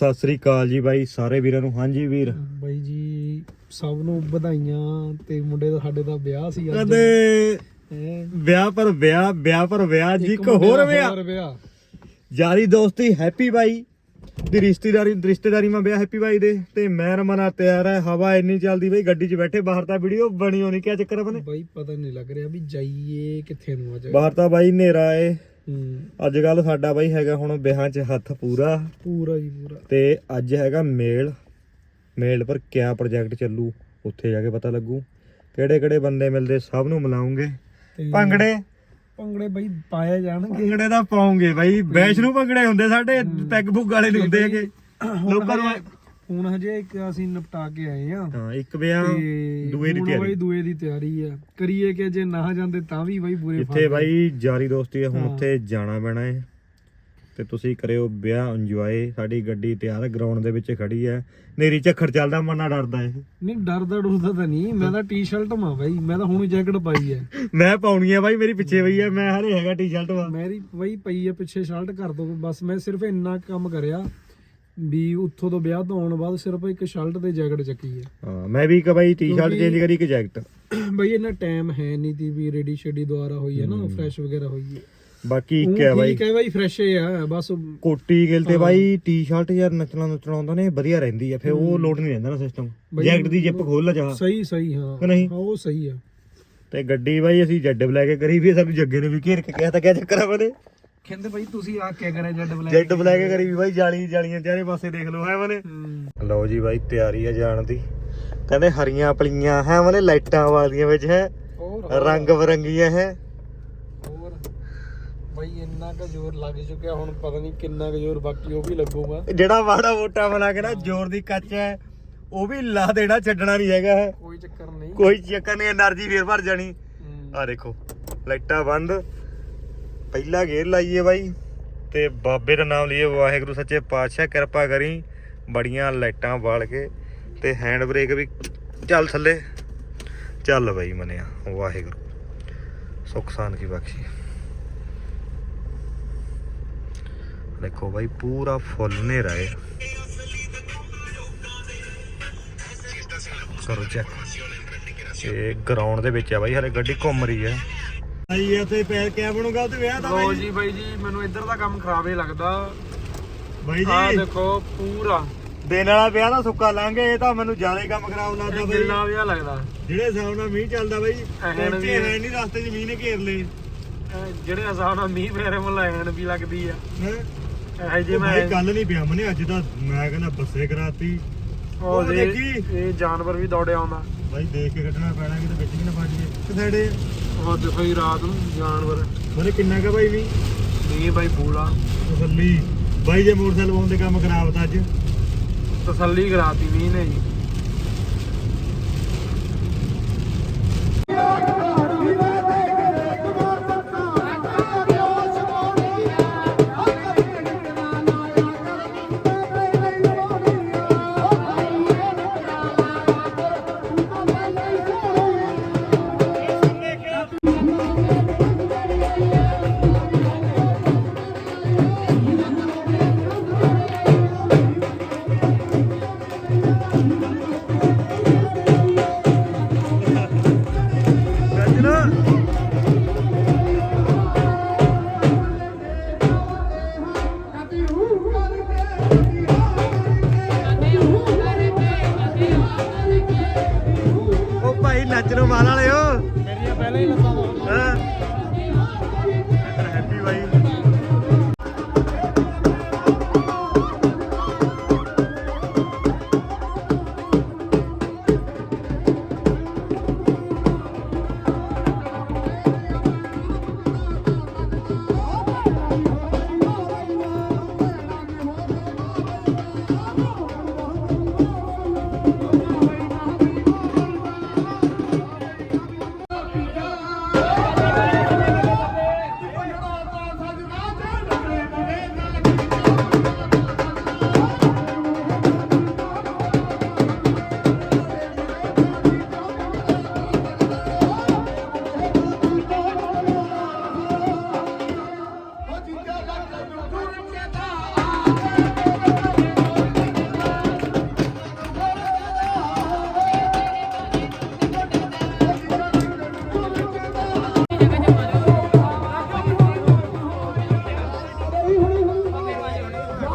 ਸਤਿ ਸ੍ਰੀ ਅਕਾਲ ਜੀ ਬਾਈ ਸਾਰੇ ਵੀਰਾਂ ਨੂੰ। ਹਾਂਜੀ ਵੀਰ। ਬਾਈ ਜੀ ਸਭ ਨੂੰ ਵਧਾਈਆਂ ਤੇ ਮੁੰਡੇ ਦਾ ਸਾਡੇ ਦਾ ਵਿਆਹ ਸੀ ਅੱਜ। ਕਦੇ। ਵਿਆਹ ਪਰ ਵਿਆਹ ਵਿਆਹ ਪਰ ਵਿਆਹ ਜੀ ਇੱਕ ਹੋਰ ਵਿਆਹ। ਯਾਰੀ ਦੋਸਤੀ ਹੈਪੀ ਬਾਈ। ਦੀ ਰਿਸ਼ਤੇਦਾਰੀ ਰਿਸ਼ਤੇਦਾਰੀ ਮਾ ਵਿਆਹ ਹੈਪੀ ਬਾਈ ਦੇ। ਤੇ ਮੈਂ ਰਮਨਾ ਤਿਆਰ ਹੈ ਹਵਾ ਇੰਨੀ ਚੱਲਦੀ ਬਈ ਗੱਡੀ 'ਚ ਬੈਠੇ ਬਾਹਰ ਤਾਂ ਵੀਡੀਓ ਬਣੀ ਹੋਣੀ ਕਿਆ ਚੱਕਰ ਬਨੇ ਬਾਈ ਪਤਾ ਨਹੀਂ ਲੱਗ ਰਿਹਾ ਵੀ ਜਾਈਏ ਕਿੱਥੇ ਨੂੰ ਅੱਜ। ਬਾਹਰ ਤਾਂ ਬਾਈ ਹਨੇਰਾ ਏ। ਅੱਜ ਕੱਲ ਸਾਡਾ ਬਾਈ ਹੈਗਾ ਹੁਣ ਵਿਆਹਾਂ 'ਚ ਹੱਥ ਪੂਰਾ। ਪੂਰਾ ਜੀ ਪੂਰਾ। ਤੇ ਅੱਜ ਹੈਗਾ ਮੇਲ। ਮੇਲ ਪਰ ਕਿਆ ਪ੍ਰੋਜੈਕਟ ਚੱਲੂ ਉੱਥੇ ਜਾ ਕੇ ਪਤਾ ਲੱਗੂ। ਕਿਹੜੇ ਕਿਹੜੇ ਬੰਦੇ ਮਿਲਦੇ ਸਭ ਨੂੰ ਮਿਲਾਉਂਗੇ। ਤੇ ਭੰਗੜੇ। ਭੰਗੜੇ ਬਾਈ ਪਾਏ ਜਾਣਗੇ। ਭੰਗੜੇ ਦਾ ਪਾਉਂਗੇ ਬਾਈ। ਵੈਸ਼ਨੂ ਭੰਗੜੇ ਹੁੰਦੇ ਸਾਡੇ ਪੈਗ ਬੁੱਗ ਵਾਲੇ ਨਹੀਂ ਹੁੰਦੇ ਹੈਗੇ। ਲੋਕਾਂ ਨੂੰ ਹੁਣ ਹਜੇ ਇੱਕ ਅਸੀਂ ਨਿਪਟਾ ਕੇ ਆਏ ਆ। ਹਾਂ ਇੱਕ ਵਿਆਹ ਦੂਏ ਦੀ ਤਿਆਰੀ। ਬਾਈ ਦੂਏ ਦੀ ਤਿਆਰੀ ਆ। ਕਰੀਏ ਕਿ ਜੇ ਨਾ ਜਾਂਦੇ ਤਾਂ ਵੀ ਬਾਈ ਬੁਰੇ ਜਿੱਥੇ ਬਾਈ ਜਾਰੀ ਦੋਸਤੀ ਹੈ ਹੁਣ। ਉੱਥੇ ਜਾਣਾ ਪੈਣਾ ਹੈ ਤੇ ਤੁਸੀਂ ਕਰਿਓ ਵਿਆਹ ਇੰਜੋਏ ਸਾਡੀ ਗੱਡੀ ਤਿਆਰ ਗਰਾਊਂਡ ਦੇ ਵਿੱਚ ਖੜੀ ਹੈ ਨੇਰੀ ਝੱਖੜ ਚੱਲਦਾ ਮਨ ਨਾ ਡਰਦਾ ਹੈ ਨਹੀਂ ਡਰਦਾ ਡਰਦਾ ਤਾਂ ਨਹੀਂ। ਮੈਂ ਤਾਂ ਟੀ-ਸ਼ਰਟ ਮਾ ਬਾਈ। ਮੈਂ ਤਾਂ ਹੁਣ ਜੈਕਟ ਪਾਈ ਹੈ ਮੈਂ ਪਾਉਣੀ ਹੈ ਬਾਈ ਮੇਰੀ ਪਿੱਛੇ ਪਈ ਹੈ ਮੈਂ ਹਰੇ ਹੈਗਾ ਟੀ-ਸ਼ਰਟ ਵਾ। ਮੇਰੀ ਬਾਈ ਪਈ ਹੈ ਪਿੱਛੇ ਸ਼ਰਟ ਕਰ ਦੋ। ਬਸ ਮੈਂ ਸਿਰਫ ਇੰਨਾ ਕੰਮ ਕਰਿਆ। ਵੀ ਉੱਥੋਂ ਤੋਂ ਵਿਆਹ ਤੋਂ ਆਉਣ ਬਾਅਦ ਸਿਰਫ ਇੱਕ ਸ਼ਰਟ ਤੇ ਜੈਕਟ ਚੱਕੀ ਹੈ। ਹਾਂ ਮੈਂ ਵੀ ਇੱਕ ਬਾਈ ਟੀ-ਸ਼ਰਟ ਚੇਂਜ ਕਰੀ ਇੱਕ ਜੈਕਟ। ਬਾਈ ਇੰਨਾ ਟਾਈਮ ਹੈ ਨਹੀਂ ਤੀ ਵੀ ਰੈਡੀ ਸ਼ੈਡੀ ਦੁਆਰਾ ਹੋਈ ਹੈ ਨਾ ਫਰੈਸ਼ ਵਗੈਰਾ ਹੋਈ ਹੈ। ਬਾਕੀ ਇੱਕ ਹੈ ਬਾਈ। ਠੀਕ ਹੈ ਬਾਈ ਫਰੈਸ਼ ਹੀ ਆ ਬਸ ਕੋਟੀ ਗਿਲ ਤੇ ਬਾਈ ਟੀ-ਸ਼ਰਟ ਯਾਰ ਨੱਚਣਾ ਨੁੱਚਣਾ ਆਉਂਦਾ ਨੇ ਵਧੀਆ ਰਹਿੰਦੀ ਹੈ ਫਿਰ ਉਹ ਲੋਡ ਨਹੀਂ ਰਹਿੰਦਾ ਨਾ ਸਿਸਟਮ ਜੈਕਟ ਦੀ ਜਿੱਪ ਖੋਲ ਲਾ ਚਾਹ ਸਹੀ ਸਹੀ ਹਾਂ। ਨਹੀਂ? ਉਹ ਸਹੀ ਆ। ਤੇ ਗੱਡੀ ਬਾਈ ਅਸੀਂ ਜੱਡ ਬਲੈਕ ਕਰੀ ਵੀ ਸਾਨੂੰ ਜੱਗੇ ਨੇ ਵੀ ਘੇਰ ਕੇ ਕਿਹਾ ਤਾਂ ਕਿਆ ਚੱਕਰ ਆ ਬਨੇ ਕਹਿੰਦੇ ਬਲੈਕ ਜੈਡ ਕਰੀ ਵੀ ਬਾਈ ਜਾਲੀ ਜਾਲੀਆਂ ਚਾਰੇ ਪਾਸੇ ਦੇਖ ਲਓ ਹੈ ਮਨੇ ਲਓ ਜੀ ਬਾਈ ਤਿਆਰੀ ਆ ਜਾਣ ਦੀ। ਕਹਿੰਦੇ ਹਰੀਆਂ ਪਲੀਆਂ ਹੈ ਮਨੇ ਲਾਈਟਾਂ ਵਾਲੀਆਂ ਵਿੱਚ ਹੈ? ਰੰਗ ਬਰੰਗੀਆਂ ਹੈ? ਬਈ ਇੰਨਾ ਕ ਜ਼ੋਰ ਲੱਗ ਚੁੱਕਿਆ ਹੁਣ ਪਤਾ ਨਹੀਂ ਕਿੰਨਾ ਕ ਜ਼ੋਰ ਬਾਕੀ ਉਹ ਵੀ ਲੱਗੂਗਾ। ਜਿਹੜਾ ਵਾੜਾ ਵੋਟਾ ਬਣਾ ਕੇ ਨਾ ਜ਼ੋਰ ਦੀ ਕੱਚ ਹੈ ਉਹ ਵੀ ਲਾ ਦੇਣਾ ਛੱਡਣਾ ਨਹੀਂ ਹੈਗਾ ਕੋਈ ਚੱਕਰ ਨਹੀਂ। ਕੋਈ ਚੱਕਰ ਨਹੀਂ એનર્ਜੀ ਫੇਰ ਭਰ ਜਾਣੀ। ਆ ਦੇਖੋ ਲਾਈਟਾਂ ਬੰਦ। ਪਹਿਲਾ ਗੇਅਰ ਲਾਈਏ ਬਾਈ। ਤੇ ਬਾਬੇ ਦਾ ਨਾਮ ਲਈਏ, ਵਾਹਿਗੁਰੂ ਸੱਚੇ ਪਾਤਸ਼ਾਹ, ਕਿਰਪਾ ਕਰੀ। ਬੜੀਆਂ ਲਾਈਟਾਂ ਬਾਲ ਕੇ ਤੇ ਹੈਂਡ ਬ੍ਰੇਕ ਵੀ ਚੱਲ ਥੱਲੇ। ਚੱਲ ਬਾਈ ਮਨਿਆ, ਵਾਹਿਗੁਰੂ। ਸੁੱਖ ਸਾਨ ਕੀ ਬਖਸ਼ੀ। ਦੇਖੋ ਬਾਈ, ਪੂਰਾ ਫੁੱਲ ਹਨੇਰਾ ਹੈ ਕਰੋ ਚੈੱਕ ਇਹ ਗਰਾਊਂਡ ਦੇ ਵਿੱਚ ਆ ਬਾਈ, ਹਲੇ ਗੱਡੀ ਘੁੰਮ ਰਹੀ ਹੈ ਆਈ ਇੱਥੇ ਪੈਰ ਕਿਆ ਬਣੂਗਾ ਤੇ ਵਿਆਹ ਦਾ ਲੋ ਜੀ ਬਾਈ ਜੀ ਮੈਨੂੰ ਇੱਧਰ ਦਾ ਕੰਮ ਖਰਾਬ ਹੀ ਲੱਗਦਾ। ਬਾਈ ਆ ਜੀ ਦੇਖੋ ਪੂਰਾ। ਦਿਨ ਵਾਲਾ ਵਿਆਹ ਦਾ ਸੁੱਕਾ ਲੰਘੇ ਇਹ ਤਾਂ ਮੈਨੂੰ ਜ਼ਿਆਦਾ ਹੀ ਕੰਮ ਖਰਾਬ ਲੱਗਦਾ ਬਾਈ। ਗਿੱਲਾ ਵਿਆਹ ਲੱਗਦਾ। ਜਿਹੜੇ ਹਿਸਾਬ ਨਾਲ ਮੀਂਹ ਚੱਲਦਾ ਬਾਈ ਐਨ ਪਹੁੰਚੇ ਹੈ ਨਹੀਂ ਰਸਤੇ 'ਚ ਮੀਂਹ ਨੇ ਘੇਰ ਲਏ। ਇਹ ਜਿਹੜੇ ਹਿਸਾਬ ਨਾਲ ਮੀਂਹ ਪੈ ਰਿਹਾ ਮੁੱਲ ਐਨ ਵੀ ਲੱਗਦੀ ਆ। ਹੈਂ? ਇਹ ਜੇ ਉਹ ਮੈਂ ਬਾਈ ਗੱਲ ਨਹੀਂ ਪਿਆ ਮਨੇ ਅੱਜ ਤਾਂ ਮੈਂ ਕਹਿੰਦਾ ਬੱਸੇ ਕਰਾਤੀ। ਉਹ ਉਹ ਦੇ ਦੇਖੀ। ਇਹ ਜਾਨਵਰ ਵੀ ਦੌੜਿਆ ਆਉਂਦਾ। ਬਾਈ ਦੇਖ ਕੇ ਕੱਢਣਾ ਪੈਣਾ ਕਿਤੇ ਵਿੱਚ ਵੀ ਨਾ ਫਸ ਜਾਏ ਕਿਥੇੜੇ ਉਹ ਦੇਖੋ ਹੀ ਰਾਤ ਨੂੰ ਜਾਨਵਰ। ਕਿੰਨਾ ਕਾ ਬਾਈ ਵੀ? ਤਸੱਲੀ। ਬਾਈ ਜੇ ਮੋਟਰਸਾਈਕਲ ਪਾਉਣ ਦੇ ਕੰਮ ਖਰਾਬ ਤਾਂ ਅੱਜ? ਤਸੱਲੀ ਕਰਾਤੀ ਮੀਂਹ ਨੇ ਜੀ।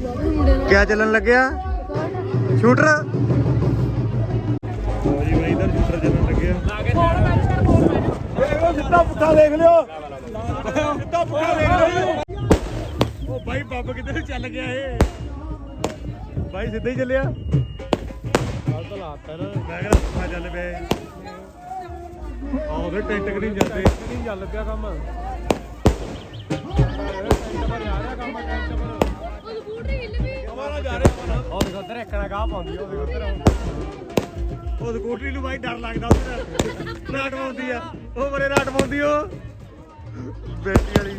ਕਿਆ ਚੱਲਣ ਲੱਗਿਆ? ਸ਼ੂਟਰ ਜੀ ਬਾਈ ਇਧਰ ਸ਼ੂਟਰ ਚੱਲਣ ਲੱਗਿਆ। ਸਿੱਧਾ ਪੁੱਠਾ ਦੇਖ ਲਿਓ। ਸਿੱਧਾ ਪੁੱਠਾ ਦੇਖ ਲਿਓ। ਉਹ ਬਾਈ ਬੱਬ ਕਿੱਧਰ ਨੂੰ ਚੱਲ ਗਿਆ ਏ ਬਾਈ ਸਿੱਧਾ ਹੀ ਚੱਲਿਆ। ਆਹ ਤਾਂ ਲਾਤਾ ਨਾ। ਮੈਂ ਕਿਹਾ ਪੁੱਠਾ ਚੱਲ ਪਿਆ ਏ। ਆਹ ਉਹਦੇ ਟੈਂਟ ਕਰੀ ਜਾਂਦੇ। ਨਹੀਂ ਚੱਲ ਪਿਆ ਕੰਮ। ਉਹ ਉਹ ਦੇਖੋ ਉਧਰ ਇੱਕ ਨਾ ਗਾਹ ਪਾਉਂਦੀ ਉਹ ਦੇਖੋ ਉਧਰ ਉਹ ਸਕੂਟਰੀ ਨੂੰ ਬਾਈ ਡਰ ਲੱਗਦਾ ਉਹਦੇ ਰਾਟ ਪਾਉਂਦੀ ਆ। ਉਹ ਬਰੇ ਰਾਟ ਪਾਉਂਦੀ ਉਹ। ਬੇਟੀ ਵਾਲੀ।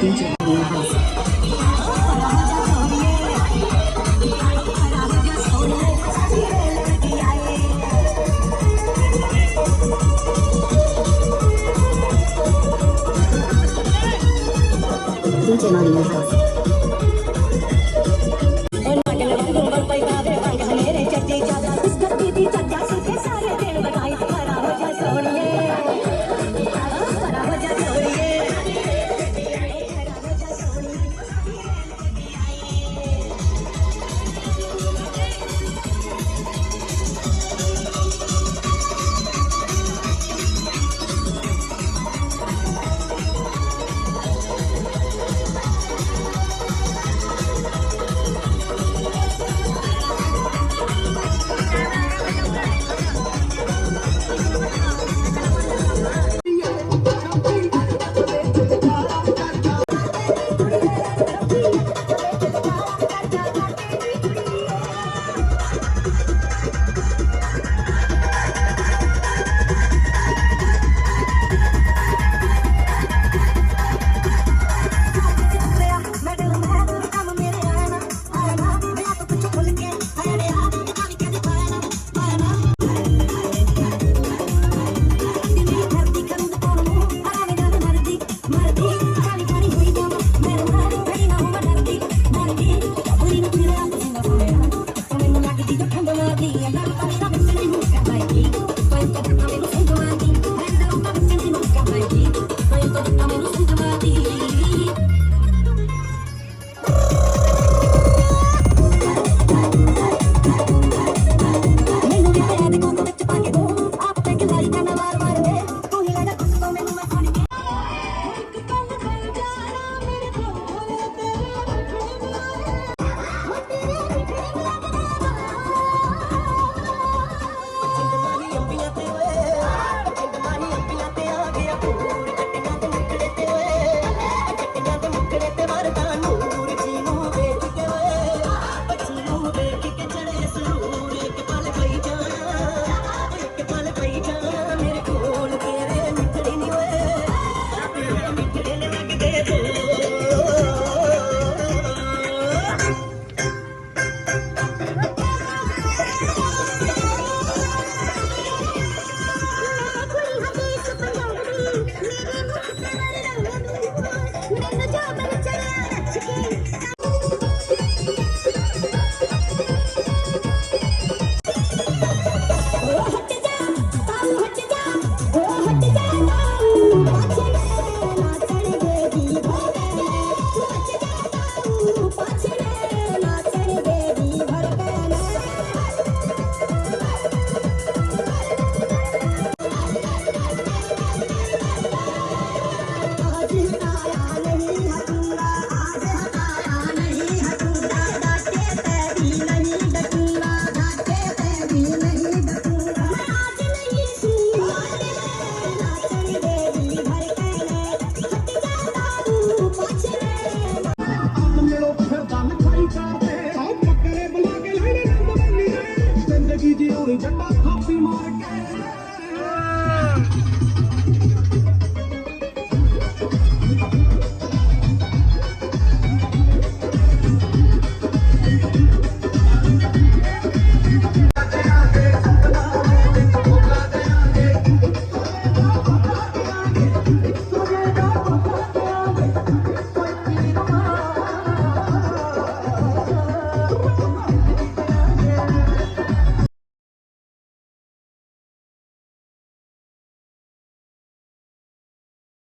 跟着你们走。跟着你。